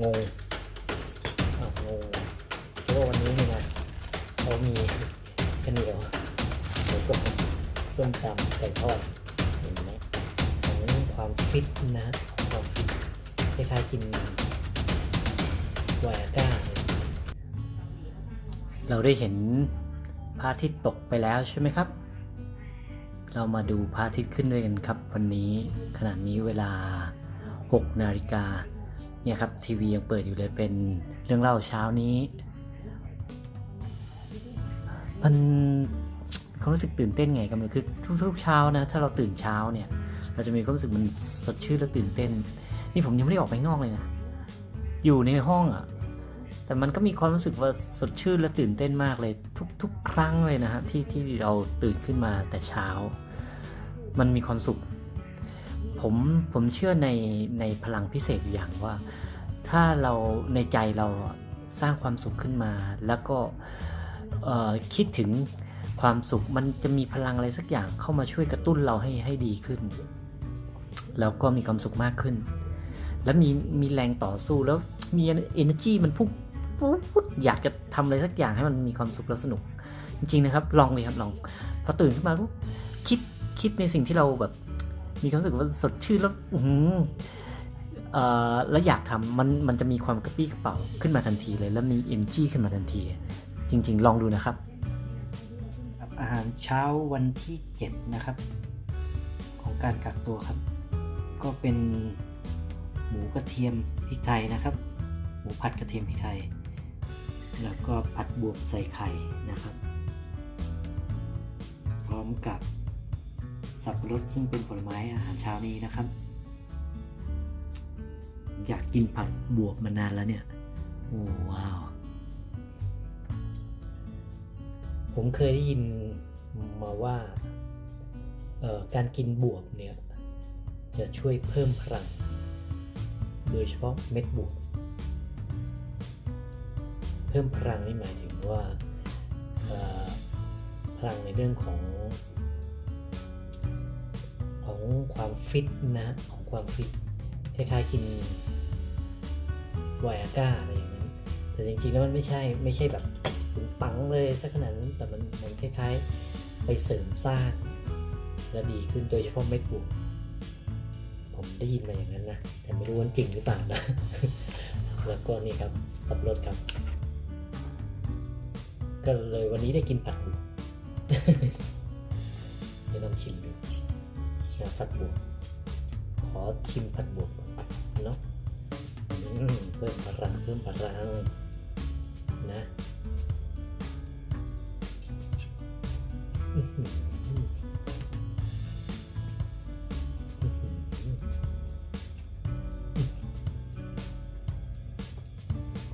งงอ้าวงงเพราะว่าวันนี้นี่นะเขามีข้าวเหนียวหมูกรอบส้มตำไก่ทอดเห็นไหมของความฟิตนะความฟิตคล้ายๆกินวายาก้า เราได้เห็นพระอาทิตย์ตกไปแล้วใช่ไหมครับ เรามาดูพระอาทิตย์ขึ้นด้วยกันครับ วันนี้ขณะนี้เวลา 6 นาฬิกา เนี่ยครับทีวียังเปิดอยู่เลยเป็นเรื่องเล่าเช้านี้ มันความรู้สึกตื่นเต้นไงกันมันคือทุกๆเช้านะถ้าเราตื่นเช้าเนี่ย เราจะมีความรู้สึกมันสดชื่นและตื่นเต้น นี่ผมยังไม่ได้ออกไปนอกเลยนะอยู่ในห้องอะ่ะแต่มันก็มีความรู้สึกว่าสดชื่นและตื่นเต้นมากเลย ทุก ๆ ครั้งเลยนะฮะที่ที่เราตื่นขึ้นมาแต่เช้า มันมีความสุข ผมผมเชื่อในในพลังพิเศษอยู่อย่างว่า ถ้าเราในใจเราสร้างความสุขขึ้นมา แล้วก็คิดถึงความสุขมันจะมีพลังอะไรสักอย่างเข้ามาช่วยกระตุ้นเราให้ให้ดีขึ้น แล้วก็มีความสุขมากขึ้น แล้วมีมีแรงต่อสู้แล้วมี energy มันพุ่งปุ๊บอยากจะทำอะไรสักอย่างให้มันมีความสุขและสนุก จริงๆนะครับ ลองเลยครับลองพอตื่นขึ้นมาปุ๊บคิดคิดในสิ่งที่เราแบบ มีความรู้สึกว่าสดชื่นแล้วอืแล้วอยากทำมันมันจะมีความกระปี้กระเป๋าขึ้นมาทันทีเลย แล้วมี energy ขึ้นมาทันที จริง ๆ ลองดูนะครับ อาหารเช้าวันที่ 7 นะครับ ของการกักตัวครับ ก็เป็นหมูกระเทียมพริกไทยนะครับ หมูผัดกระเทียมพริกไทย แล้วก็ผัดบวบใส่ไข่นะครับ พร้อมกับ สับปะรดซึ่งเป็นผลไม้อาหารเช้านี้นะครับ อยากกินผัดบวบมานานแล้วเนี่ยโอ้ว้าว ผมเคยได้ยินมาว่าการกินบวบเนี่ยจะช่วยเพิ่มพลัง โดยเฉพาะเม็ดบวบ เพิ่มพลังนี่หมายถึงว่าพลังในเรื่องของ ของความฟิตนะของความฟิตคล้ายๆกินไวอาก้าอะไรอย่างนั้น แต่จริงๆแล้วมันไม่ใช่ไม่ใช่แบบปึงปังเลยสักขนาดนั้นแต่มันมันคล้ายๆ ไปเสริมสร้างและดีขึ้นโดยเฉพาะเม็ดบวผมได้ยินมาอย่างนั้นนะ แต่ไม่รู้ว่าจริงหรือเปล่านะ แล้วก็นี่ครับสับปะรดครับ ก็เลยวันนี้ได้กินผัดบวกเดี๋ยวลองชิมดู นะผัดบวกขอชิมผัดบวกเนาะเพิ่มพลังเพิ่มพลังนะ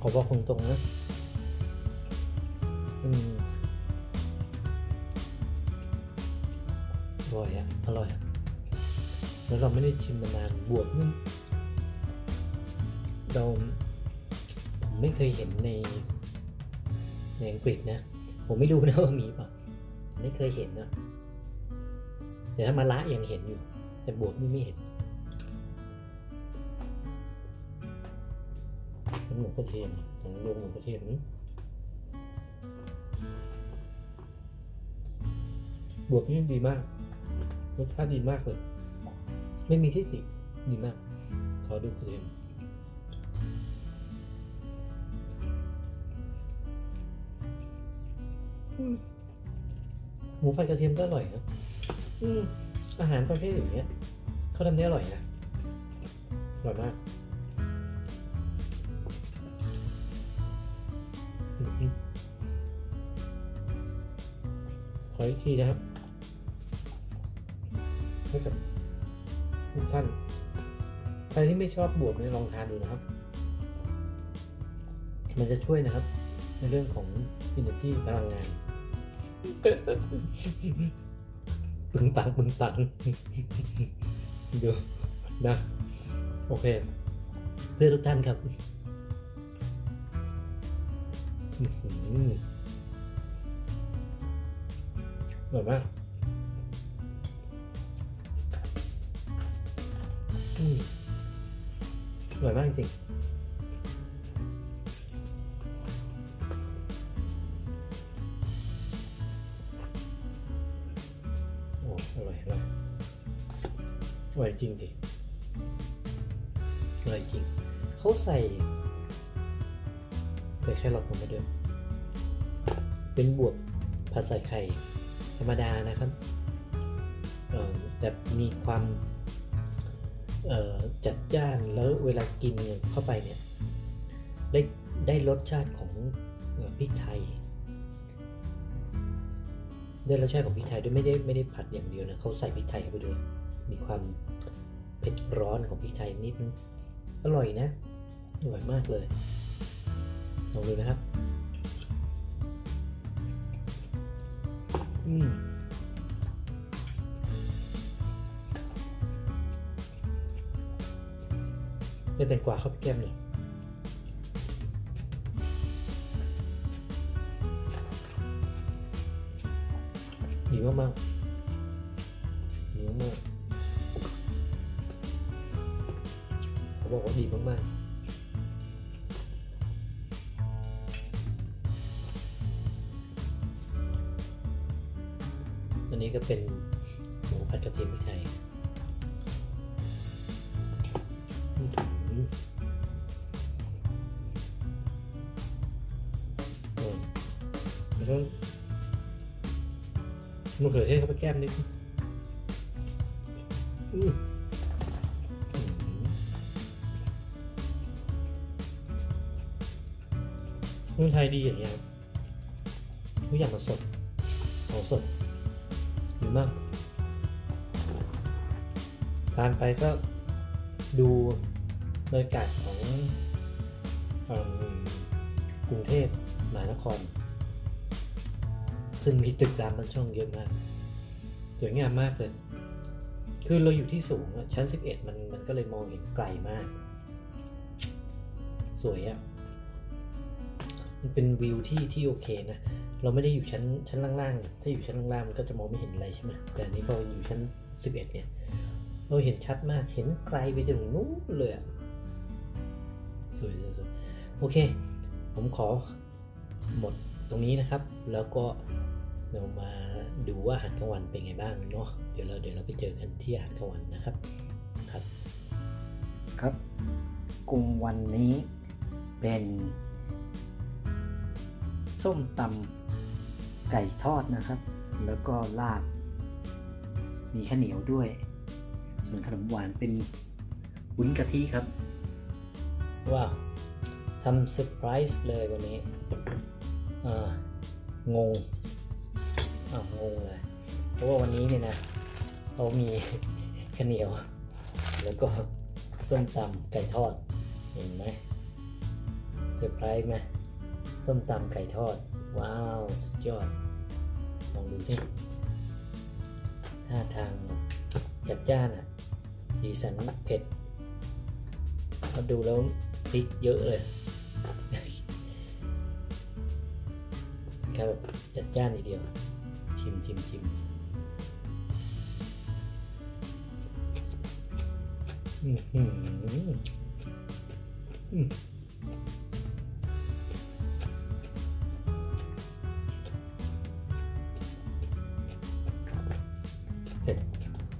ขอบอกตรงๆนะ แล้วเราไม่ได้ชิมมานานบวกนี่เราผมไม่เคยเห็นในในอังกฤษนะ ผมไม่รู้นะว่ามีเปล่ะไม่เคยเห็นนะแต่ถ้ามาละยังเห็นอยู่ แต่บวกนี่ไม่เห็นน้ำหมูกระเทียมของโรงหมูกระเทียมนี้บวกนี่ดีมากรสชาติดีมากเลย ไม่มีที่ติดีมาก ขอดูกระเทียมอืมหมูผัดกระเทียมก็อร่อยนะอืมอาหารประเภทอย่างเงี้ยเขาทำได้อร่อยนะอร่อยมากอืมขออีกทีนะครับให้กับ ทุกท่าน ใครที่ไม่ชอบบวบเนี่ยลองทานดูนะครับ มันจะช่วยนะครับ ในเรื่องของ energy พลังงานปึงปังปึงปังเดี๋ยวนะ โอเค เพื่อทุกท่านครับอื้อหืออ อยมากจริงโอ้อร่อยอร่อยอร่อยจริงดิอร่อยจริงเขาใส่ใส่แครอทลงไปด้วยเป็นบวบผัดใส่ไข่ธรรมดานะครับแต่มีความ จัดจ้านแล้วเวลากินเข้าไปเนี่ยได้ได้รสชาติของพริกไทย ได้รสชาติของพริกไทยด้วยไม่ได้ไม่ได้ผัดอย่างเดียวนะเขาใส่พริกไทยเข้าไปด้วย มีความเผ็ดร้อนของพริกไทยนิดนึงอร่อยนะอร่อยมากเลยลองดูนะครับ อืม แตงกวาเข้าไปแก้มเลยดีมากมากๆดีมากๆเขาบอกว่าดีมากๆอันนี้ก็เป็นหมูผัดกระเทียมพริกไทย มะเขือเทศเข้าไปแก้มนิดนึงอื้อหือเมืองไทยดีอย่างเงี้ยทุกอย่างมันสดของสดดีมากทานไปก็ดูบรรยากาศของกรุงเทพมหานคร ซึ่งมีตึกรามบ้านช่องเยอะมาก สวยงามมากเลย คือเราอยู่ที่สูงอะชั้น 11 มันมันก็เลยมองเห็นไกลมาก สวยอะมันเป็นวิวที่ที่โอเคนะ เราไม่ได้อยู่ชั้นชั้นล่างๆ ถ้าอยู่ชั้นล่างๆมันก็จะมองไม่เห็นอะไรใช่ไหมแต่อันนี้พออยู่ชั้น 11 เนี่ย เราเห็นชัดมาก เห็นไกลไปจนถึงนู้นเลยอะสวยสวยสวยโอเค ผมขอหมดตรงนี้นะครับ แล้วก็ เรามาดูว่าอาหารกลางวันเป็นไงบ้างเนาะเดี๋ยวเราเดี๋ยวเราไปเจอกันที่อาหารกลางวันนะครับครับ ครับกลุ่มวันนี้เป็นส้มตำไก่ทอดนะครับ แล้วก็ลาบ มีข้าวเหนียวด้วย ส่วนขนมหวานเป็นวุ้นกะทิครับ ว้าวทำเซอร์ไพรส์เลยวันนี้อ่างง อ้าวงงเลย เพราะว่าวันนี้เนี่ยนะเขามีข้าวเหนียว แล้วก็ส้มตำไก่ทอด เห็นไหมเซอร์ไพรส์ไหมส้มตำไก่ทอด ว้าว สุดยอด ลองดูสิท่าทางจัดจ้านอะ สีสันเผ็ดพอดูแล้วพริกเยอะเลยแค่แบบจัดจ้านทีเดียว ชิมชิมชิมอื้อหืออืมเผ็ด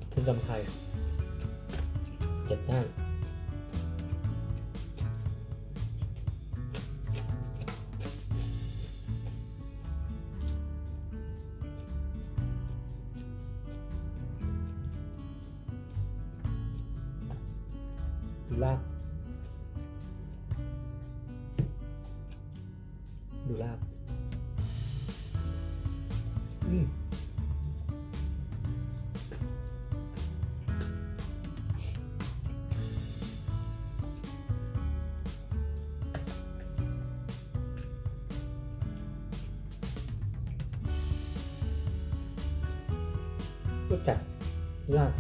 เผ็ดลำไทยจัดจ้าน ดูลาบดูลา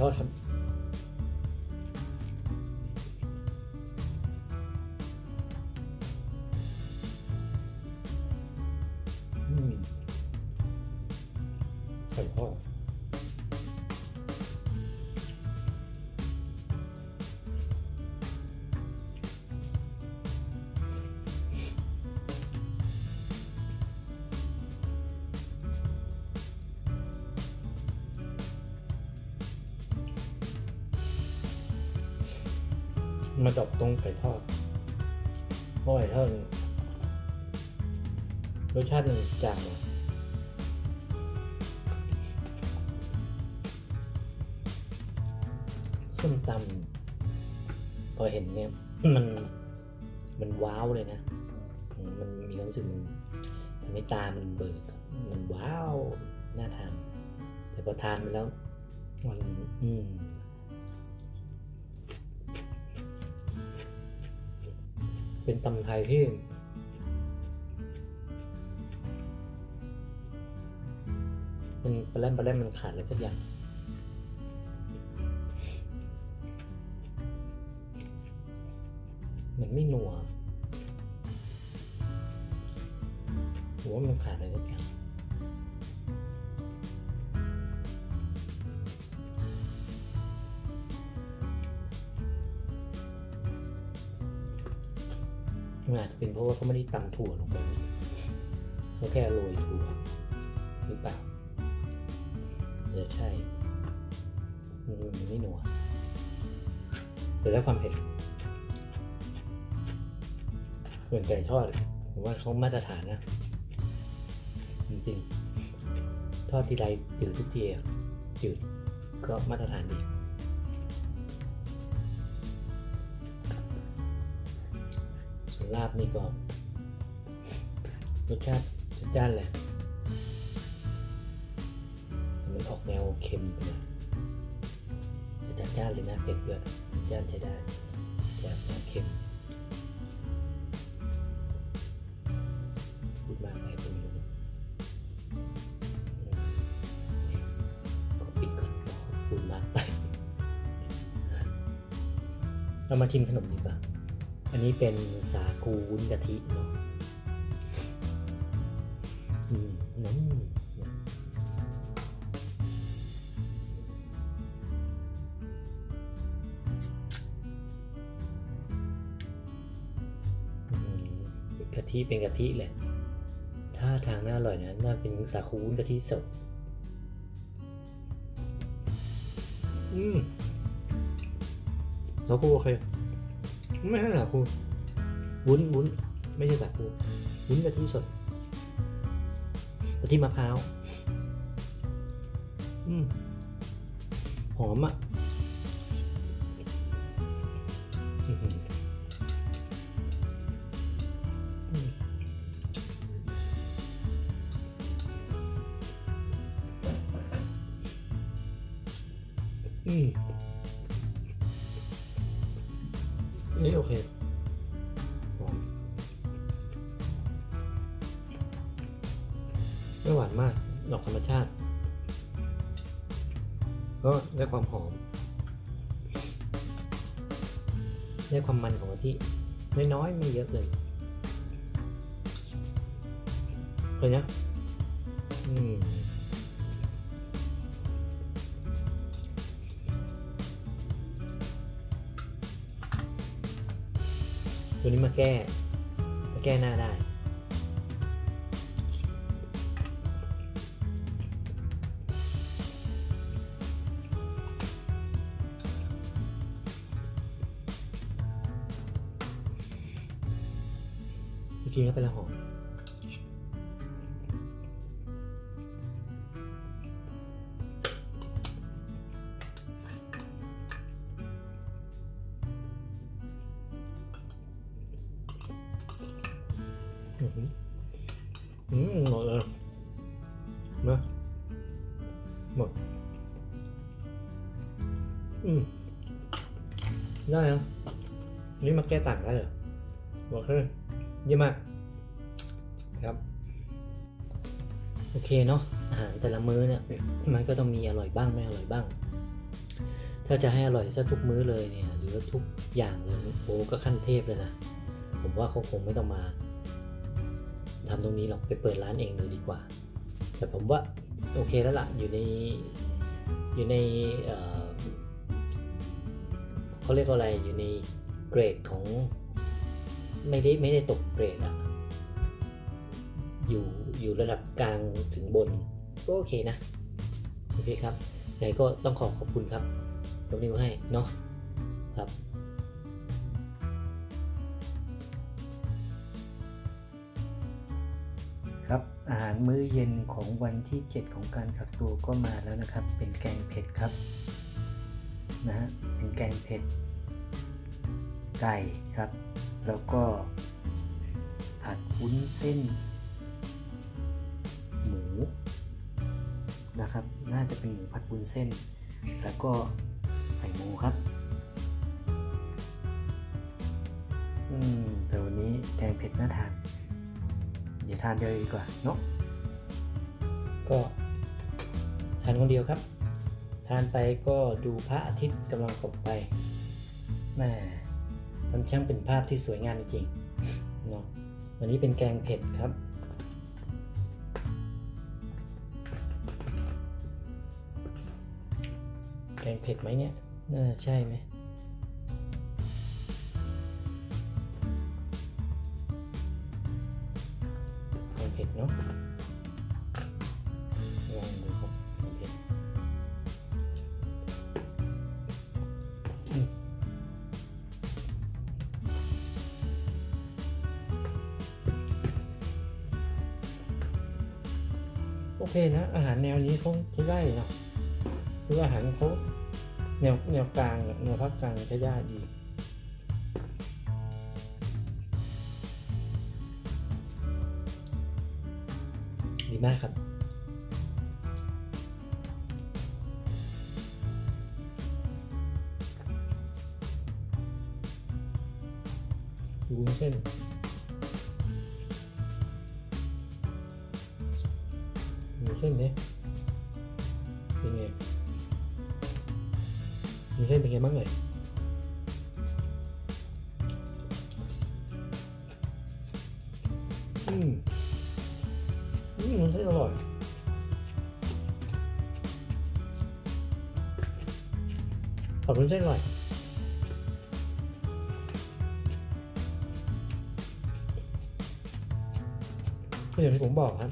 บอืม มาจบตรงไก่ทอดเพราะไก่ทอดรสชาติมันจางส้มตำพอเห็นเนี่ยมันมันว้าวเลยนะ มันมีความรู้สึกมันทำให้ตามันเบิกมันว้าว น่าทาน แต่พอทานไปแล้วมันอืม เป็นตำไทยที่มันปลาแรมปลาแรมมันขาดอะไรสักอย่างมันไม่นัวผมว่ามันขาดอะไรสักอย่าง มันอาจจะเป็นเพราะว่าเขาไม่ได้ตำถั่วลงไปเขาแค่โรยถั่วหรือเปล่าอาจจะใช่มันไม่นัวแต่แล้ความเผ็ดส่วนไก่ทอดผมว่าเขามาตรฐานนะ จริงๆ ทอดทีไรจืดทุกทีจืดก็มาตรฐานดี ลาบนี่ก็รสชาติจัดจ้านแหละแต่มันออกแนวเค็มไปหน่อยจัดจ้านเลยนะเผ็ดด้วยจัดจ้านใช้ได้แต่ออกแนวเค็มพูดมากไปผมไม่รู้นะขอปิดก่อนพูดมากไป เรามาชิมขนมดีกว่า อันนี้เป็นสาคูวุ้นกะทิเนาะอืมน้ำอืมกะทิเป็นกะทิเลยถ้าทางน่าอร่อยนะน่าเป็นสาคูวุ้นกะทิสด อืมสาคูโอเค ไม่ใช่สาคูวุ้นวุ้นไม่ใช่สาคูวุ้นกะทิสดกะทิมะพร้าวอืมหอมอะอื้อหืออืม นนี่โอเคหอมไม่หวานมาก ดอกธรรมชาติ ก็ได้ความหอม ได้ความมันของกะทิน้อยๆไม่เยอะเลยเคยนะ ตัวนี้มาแก้ มาแก้หน้าได้ จริงๆแล้วเป็นละหอม อืมได้นะนี่มาแก้ต่างได้เหรอบอกเลยเยี่ยมมากครับโอเคเนาะอาหารแต่ละมื้อเนี่ยมันก็ต้องมีอร่อยบ้างไม่อร่อยบ้าง ถ้าจะให้อร่อยซะทุกมื้อเลยเนี่ยหรือว่าทุกอย่างเลยโอ้ก็ขั้นเทพเลยนะผมว่าเขาคงไม่ต้องมาทำตรงนี้หรอกไปเปิดร้านเองเลยดีกว่า แต่ผมว่าโอเคแล้วล่ะอยู่ในอยู่ในเอ่อ เขาเรียกอะไรอยู่ในเกรดของไม่ได้ไม่ได้ตกเกรดอะอยู่อยู่ระดับกลางถึงบน ก็โอเคนะ โอเคครับ ไหนก็ต้องขอขอบคุณครับยงนิ้วให้เนาะครับครับอาหารมื้อเย็นของวันที่ 7 ของการกักตัวก็มาแล้วนะครับ เป็นแกงเผ็ดครับ นะฮะเป็นแกงเผ็ด ไก่ครับ แล้วก็ผัดวุ้นเส้น หมูนะครับ น่าจะเป็นหมูผัดวุ้นเส้น แล้วก็ไข่หมูครับ อืม แต่วันนี้แกงเผ็ดน่าทาน เดี๋ยวทานเดียวดีกว่าเนาะก็ทานคนเดียวครับ ทานไปก็ดูพระอาทิตย์กำลังตกไปแหม่มันช่างเป็นภาพที่สวยงามจริงๆเนาะวันนี้เป็นแกงเผ็ดครับ แกงเผ็ดไหมเนี่ยน่าใช่ไหม โอเคนะ อาหารแนวนี้เขาใช้ได้เนาะคืออาหารเขาแนวแนวกลางแนวภาคกลางใช้ได้ดีดีมากครับ ดูเส้น ส้นเนี่ยเป็นไงมีเส้นเป็นไงบ้างเลยอืมอืมเส้นอร่อยขอบคุณเส้นอร่อยก็อย่างที่ผมบอกครับ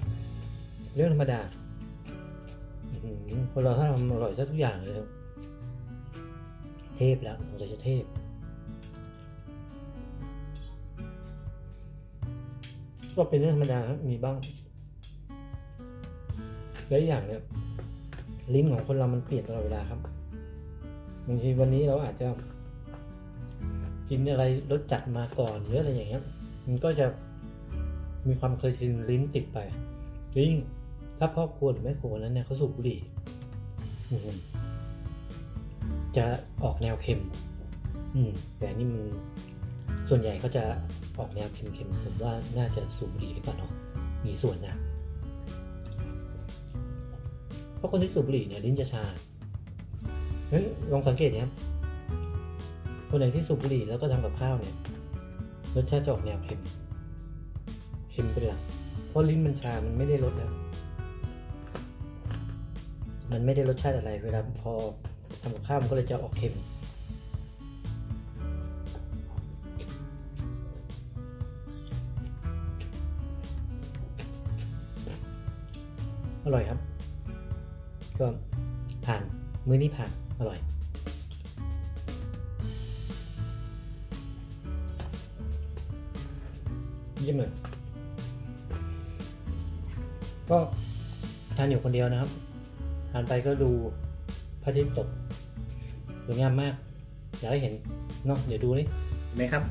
เรื่องธรรมดา คนเราถ้าทำอร่อยซะทุกอย่างเลยครับเทพแล้วผมจะจะเทพ ก็เป็นเรื่องธรรมดาครับมีบ้างและอีกอย่างเนี่ยลิ้นของคนเรามันเปลี่ยนตลอดเวลาครับบางทีวันนี้เราอาจจะ กินอะไรรสจัดมาก่อนหรืออะไรอย่างเงี้ย มันก็จะมีความเคยชินลิ้นติดไปยิ่งถ้าพ่อครัวหรือแม่ครัวนั้นเนี่ยเขาสูบบุหรี่ อืมจะออกแนวเค็ม อืม แต่นี่มันส่วนใหญ่เขาจะออกแนวเค็มๆ ผมว่าน่าจะสูบบุหรี่หรือเปล่าเนาะ มีส่วนนะ เพราะคนที่สูบบุหรี่เนี่ยลิ้นจะชางั้นลองสังเกตนะครับ คนไหนที่สูบบุหรี่แล้วก็ทำกับข้าวเนี่ย รสชาติจะออกแนวเค็ม เค็มเป็นหลัก เพราะลิ้นมันชา มันไม่ได้รสแล้ว มันไม่ได้รสชาติอะไรเวลาพอทำกับข้าวมันก็เลยจะออกเค็มอร่อยครับ ก็ผ่านมื้อนี้ผ่านอร่อย เยี่ยมเลยก็ทานอยู่คนเดียวนะครับ ทานไปก็ดูพระอาทิตย์ตกสวยงามมาก อยากให้เห็นเนาะเดี๋ยวดูนี่เห็นไหมครับ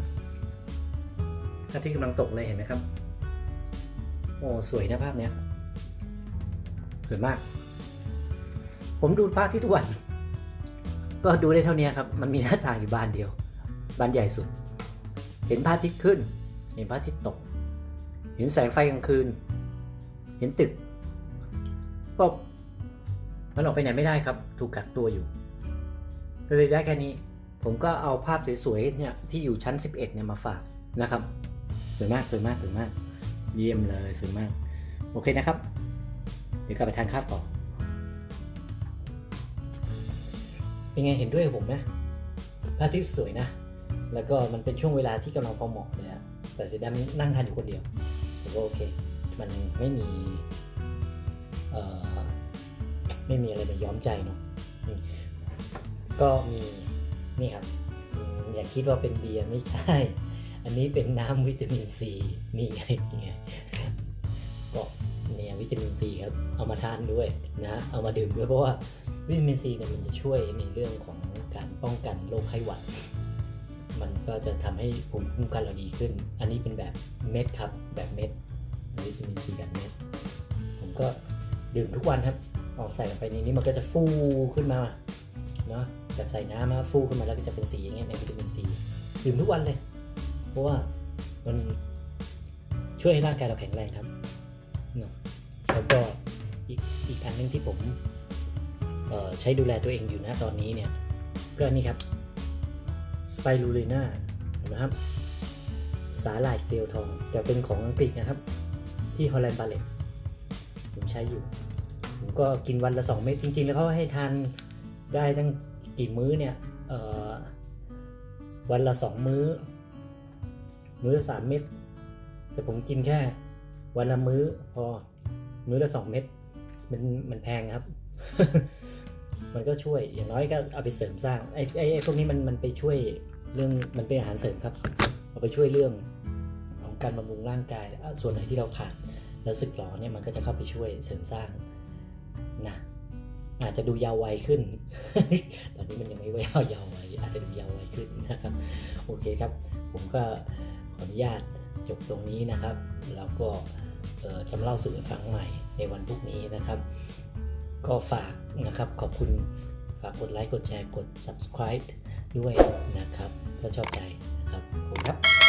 พระอาทิตย์กำลังตกเลยเห็นไหมครับ โอ้สวยนะภาพเนี้ยสวยมาก ผมดูพระอาที่ทุกวัน ก็ดูได้เท่านี้ครับ มันมีหน้าต่างอยู่บานเดียว บานใหญ่สุด เห็นพระอาทิตย์ขึ้น เห็นพระอาทิตย์ตก เห็นแสงไฟกลางคืน เห็นตึกก็ มันออกไปไหนไม่ได้ครับ ถูกกักตัวอยู่ก็เลยได้แค่นี้ ผมก็เอาภาพสวยๆเนี่ยที่อยู่ชั้น 11เนี่ยมาฝากนะครับสวยมากสวยมากสวยมาก เยี่ยมเลยสวยมาก โอเคนะครับ เดี๋ยวกลับไปทานข้าวต่อเป็นไงเห็นด้วยผมนะพระอาทิตย์สวยนะ แล้วก็มันเป็นช่วงเวลาที่กำลังพอเหมาะเลยอะแต่เสียดายมันนั่งทานอยู่คนเดียวผมว่าโอเค มันไม่มีเอ่อ ไม่มีอะไรมาย้อมใจเนาะก็มีนี่ครับอย่าคิดว่าเป็นเบียร์ไม่ใช่ อันนี้เป็นน้ำวิตามินซีนี่ไงนี่ไงก็วิตามินซีครับเอามาทานด้วยนะเอามาดื่มด้วยเพราะว่าวิตามินซีเนี่ยมันจะช่วยในเรื่องของการป้องกันโรคไข้หวัด มันก็จะทำให้ภูมิคุ้มกันเราดีขึ้น อันนี้เป็นแบบเม็ดครับแบบเม็ดวิตามินซีแบบเม็ดผมก็ดื่มทุกวันครับ ออกใส่ลงไปในนี้มันก็จะฟูขึ้นมาเนาะแบบใส่น้ำมาฟูขึ้นมาแล้วก็จะเป็นสีอย่างเงี้ยในวิตามินซีดื่มทุกวันเลย เพราะว่ามันช่วยให้ร่างกายเราแข็งแรงครับเนาะแล้วก็อีกอีกอันนึงที่ผมเอ่อใช้ดูแลตัวเองอยู่นะตอนนี้เนี่ยก็อันนี่ครับสไปรูลิน่าเห็นไหมครับ สาหร่ายเกลียวทองแต่เป็นของอังกฤษนะครับ ที่ฮอลแลนด์บาเลสผมใช้อยู่ ผมก็กินวันละ2เม็ดจริง ๆ แล้วเขาให้ทานได้ตั้งกี่มื้อเนี่ยวันละ2มื้อ มื้อละ3เม็ดแต่ผมกินแค่วันละมื้อพอมื้อละ2เม็ดมันมันแพงครับ มันก็ช่วยอย่างน้อยก็เอาไปเสริมสร้างไอ้ไอ้ไอ้พวกนี้มันมันไปช่วยเรื่องมันเป็นอาหารเสริมครับเอาไปช่วยเรื่องของการบำรุงร่างกายส่วนไหนที่เราขาดแล้วสึกหรอเนี่ยมันก็จะเข้าไปช่วยเสริมสร้าง อาจจะดูยาววัยขึ้น ตอนนี้มันยังไม่ยาวยาววัยอาจจะดูยาววัยขึ้นนะครับ โอเคครับ ผมก็ขออนุญาตจบตรงนี้นะครับ แล้วก็จะมาเล่าสู่กันฟังใหม่ในวันพรุ่งนี้นะครับ ก็ฝากนะครับขอบคุณฝากกดไลค์กดแชร์กด subscribe ด้วยนะครับก็ชอบใจนะครับขอบคุณครับ